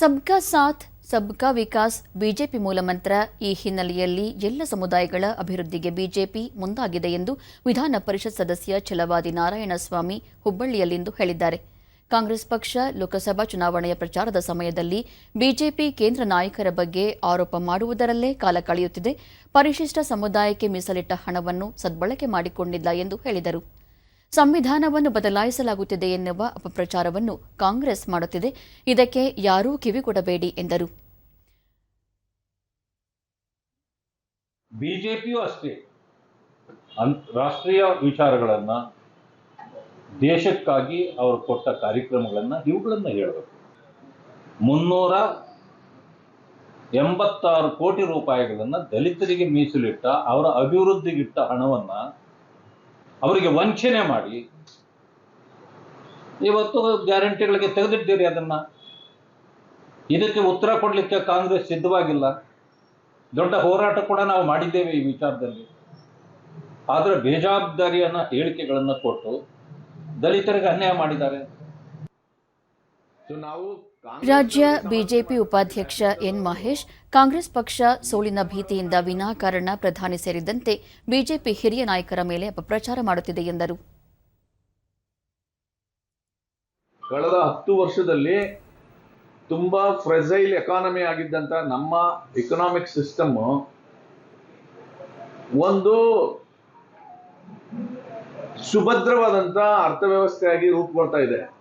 ಸಬ್ಕಾ ಸಾಥ್, ಸಬ್ಕಾ ವಿಕಾಸ್, ಬಿಜೆಪಿ ಮೂಲಮಂತ್ರ ಈ ಹಿನ್ನೆಲೆಯಲ್ಲಿ ಎಲ್ಲ ಸಮುದಾಯಗಳ ಅಭಿವೃದ್ಧಿಗೆ ಬಿಜೆಪಿ ಮುಂದಾಗಿದೆ ಎಂದು ವಿಧಾನ ಪರಿಷತ್ ಸದಸ್ಯ ಛಲವಾದಿ ನಾರಾಯಣಸ್ವಾಮಿ ಹುಬ್ಬಳ್ಳಿಯಲ್ಲಿಂದು ಹೇಳಿದ್ದಾರೆ. ಕಾಂಗ್ರೆಸ್ ಪಕ್ಷ ಲೋಕಸಭಾ ಚುನಾವಣೆಯ ಪ್ರಚಾರದ ಸಮಯದಲ್ಲಿ ಬಿಜೆಪಿ ಕೇಂದ್ರ ನಾಯಕರ ಬಗ್ಗೆ ಆರೋಪ ಮಾಡುವುದರಲ್ಲೇ ಕಾಲ ಕಳೆಯುತ್ತಿದೆ. ಪರಿಶಿಷ್ಟ ಸಮುದಾಯಕ್ಕೆ ಮೀಸಲಿಟ್ಟ ಹಣವನ್ನು ಸದ್ಬಳಕೆ ಮಾಡಿಕೊಂಡಿಲ್ಲ ಎಂದು ಹೇಳಿದರು. ಸಂವಿಧಾನವನ್ನು ಬದಲಾಯಿಸಲಾಗುತ್ತಿದೆ ಎನ್ನುವ ಅಪಪ್ರಚಾರವನ್ನು ಕಾಂಗ್ರೆಸ್ ಮಾಡುತ್ತಿದೆ. ಇದಕ್ಕೆ ಯಾರೂ ಕಿವಿಗೊಡಬೇಡಿ ಎಂದರು. ಬಿಜೆಪಿಯೂ ಅಷ್ಟೇ. ರಾಷ್ಟ್ರೀಯ ವಿಚಾರಗಳನ್ನು, ದೇಶಕ್ಕಾಗಿ ಅವರು ಕೊಟ್ಟ ಕಾರ್ಯಕ್ರಮಗಳನ್ನು ಇವುಗಳನ್ನು ಹೇಳಬೇಕು. ಮುನ್ನೂರ ಎಂಬತ್ತಾರು ಕೋಟಿ ರೂಪಾಯಿಗಳನ್ನು ದಲಿತರಿಗೆ ಮೀಸಲಿಟ್ಟ, ಅವರ ಅಭಿವೃದ್ಧಿಗಿಟ್ಟ ಹಣವನ್ನು ಅವರಿಗೆ ವಂಚನೆ ಮಾಡಿ. ಇವತ್ತು ಗ್ಯಾರಂಟಿಗಳಿಗೆ ತೆಗೆದಿದ್ದೀರಿ ಅದನ್ನು. ಇದಕ್ಕೆ ಉತ್ತರ ಕೊಡಲಿಕ್ಕೆ ಕಾಂಗ್ರೆಸ್ ಸಿದ್ಧವಾಗಿಲ್ಲ. ದೊಡ್ಡ ಹೋರಾಟ ಕೂಡ ನಾವು ಮಾಡಿದ್ದೇವೆ ಈ ವಿಚಾರದಲ್ಲಿ. ಆದರೆ ಬೇಜವಾಬ್ದಾರಿಯನ್ನು ಹೇಳಿಕೆಗಳನ್ನು ಕೊಟ್ಟು ದಲಿತರಿಗೆ ಅನ್ಯಾಯ ಮಾಡಿದ್ದಾರೆ. ರಾಜ್ಯ ಬಿಜೆಪಿ ಉಪಾಧ್ಯಕ್ಷ ಎನ್ ಮಹೇಶ್ ಕಾಂಗ್ರೆಸ್ ಪಕ್ಷ ಸೋಲಿನ ಭೀತಿಯಿಂದ ವಿನಾಕಾರಣ ಪ್ರಧಾನಿ ಸೇರಿದಂತೆ ಬಿಜೆಪಿ ಹಿರಿಯ ನಾಯಕರ ಮೇಲೆ ಅಪಪ್ರಚಾರ ಮಾಡುತ್ತಿದೆ ಎಂದರು. ಕಳೆದ ಹತ್ತು ವರ್ಷದಲ್ಲಿ ತುಂಬಾ ಫ್ರೆಜೈಲ್ ಎಕಾನಮಿ ಆಗಿದ್ದಂತ ನಮ್ಮ ಎಕನಾಮಿಕ್ ಸಿಸ್ಟಮ್ ಒಂದು ಸುಭದ್ರವಾದಂತ ಅರ್ಥವ್ಯವಸ್ಥೆಯಾಗಿ ರೂಪುಗೊಳ್ತಾ ಇದೆ.